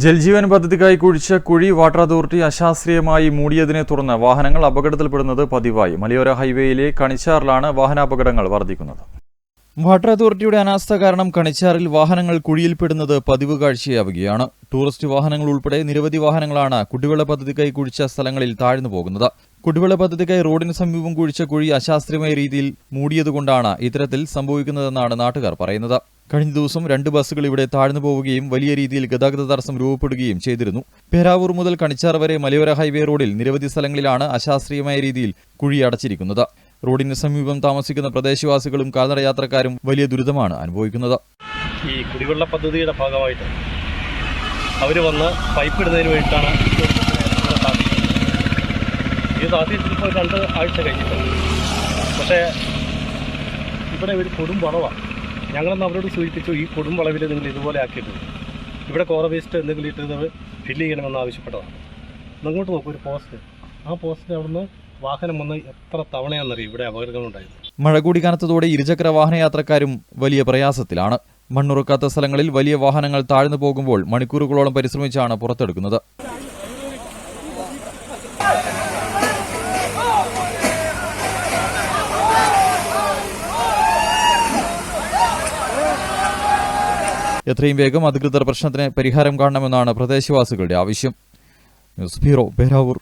ജൽജീവൻ പദ്ധതിക്കായി കുഴിച്ച കുഴി water authority അശാസ്ത്രീയമായി മൂടിയതിനെ തുടർന്ന് വാഹനങ്ങൾ അപകടത്തിൽപ്പെടുന്നത് പതിവായി. മലയോര ഹൈവേയിലെ കണിച്ചാറിലാണ് വാഹനാപകടങ്ങൾ വർദ്ധിക്കുന്നത്. വാട്ടർ അതോറിറ്റിയുടെ അനാസ്ഥ കാരണം കണിച്ചാറിൽ വാഹനങ്ങൾ കുഴിയിൽപ്പെടുന്നത് പതിവ് കാഴ്ചയാവുകയാണ്. ടൂറിസ്റ്റ് വാഹനങ്ങൾ ഉൾപ്പെടെ നിരവധി വാഹനങ്ങളാണ് കുടിവെള്ള പദ്ധതിക്കായി കുഴിച്ച സ്ഥലങ്ങളിൽ താഴ്ന്നു പോകുന്നത്. കുടിവെള്ള പദ്ധതിക്കായി റോഡിന് സമീപം കുഴിച്ച കുഴി അശാസ്ത്രീയമായ രീതിയിൽ മൂടിയതുകൊണ്ടാണ് ഇത്തരത്തിൽ സംഭവിക്കുന്നതെന്നാണ് നാട്ടുകാർ പറയുന്നത്. കഴിഞ്ഞ ദിവസം രണ്ട് ബസ്സുകൾ ഇവിടെ താഴ്ന്നു പോവുകയും വലിയ രീതിയിൽ ഗതാഗത തടസ്സം രൂപപ്പെടുകയും ചെയ്തിരുന്നു. പേരാവൂർ മുതൽ കണിച്ചാർ വരെ മലയോര ഹൈവേ റോഡിൽ നിരവധി സ്ഥലങ്ങളിലാണ് അശാസ്ത്രീയമായ രീതിയിൽ കുഴി അടച്ചിരിക്കുന്നത്. റോഡിന് സമീപം താമസിക്കുന്ന പ്രദേശവാസികളും കാൽനട യാത്രക്കാരും വലിയ ദുരിതമാണ് അനുഭവിക്കുന്നത്. ഈ കുടിവെള്ള പദ്ധതിയുടെ ഭാഗമായിട്ട് അവർ വന്ന് പൈപ്പ് ഇടുന്നതിന് വേണ്ടിയിട്ടാണ്. ഈ സ്ഥാപിച്ചിട്ട് ഇപ്പോൾ രണ്ട് ആഴ്ച കഴിഞ്ഞിട്ടുണ്ട്. പക്ഷേ ഇവിടെ ഒരു കൊടും വളവാണ്. ഞങ്ങളന്ന് അവരോട് സൂചിപ്പിച്ചു ഈ കൊടും വളവിൽ നിങ്ങൾ ഇതുപോലെ ആക്കിയിട്ടുണ്ട്. ഇവിടെ കോറ വേസ്റ്റ് എന്തെങ്കിലും ഇട്ടത് ഫില്ല് ചെയ്യണമെന്ന് ആവശ്യപ്പെട്ടതാണ്. നിങ്ങോട്ട് നോക്കൂ ഒരു പോസ്റ്റ് ആ പോസ്റ്റിൽ അവിടുന്ന് വാഹനം വന്ന് എത്ര തവണയാണെന്നറിയും? ഇവിടെ അപകടങ്ങളുണ്ടായത്. മഴ കൂടി കനത്തതോടെ ഇരുചക്ര വാഹന യാത്രക്കാരും വലിയ പ്രയാസത്തിലാണ്. മണ്ണുറുക്കാത്ത സ്ഥലങ്ങളിൽ വലിയ വാഹനങ്ങൾ താഴ്ന്നു പോകുമ്പോൾ മണിക്കൂറുകളോളം പരിശ്രമിച്ചാണ് പുറത്തെടുക്കുന്നത്. എത്രയും വേഗം അധികൃതർ പ്രശ്നത്തിന് പരിഹാരം കാണണമെന്നാണ് പ്രദേശവാസികളുടെ ആവശ്യം. News bureau Peravoor.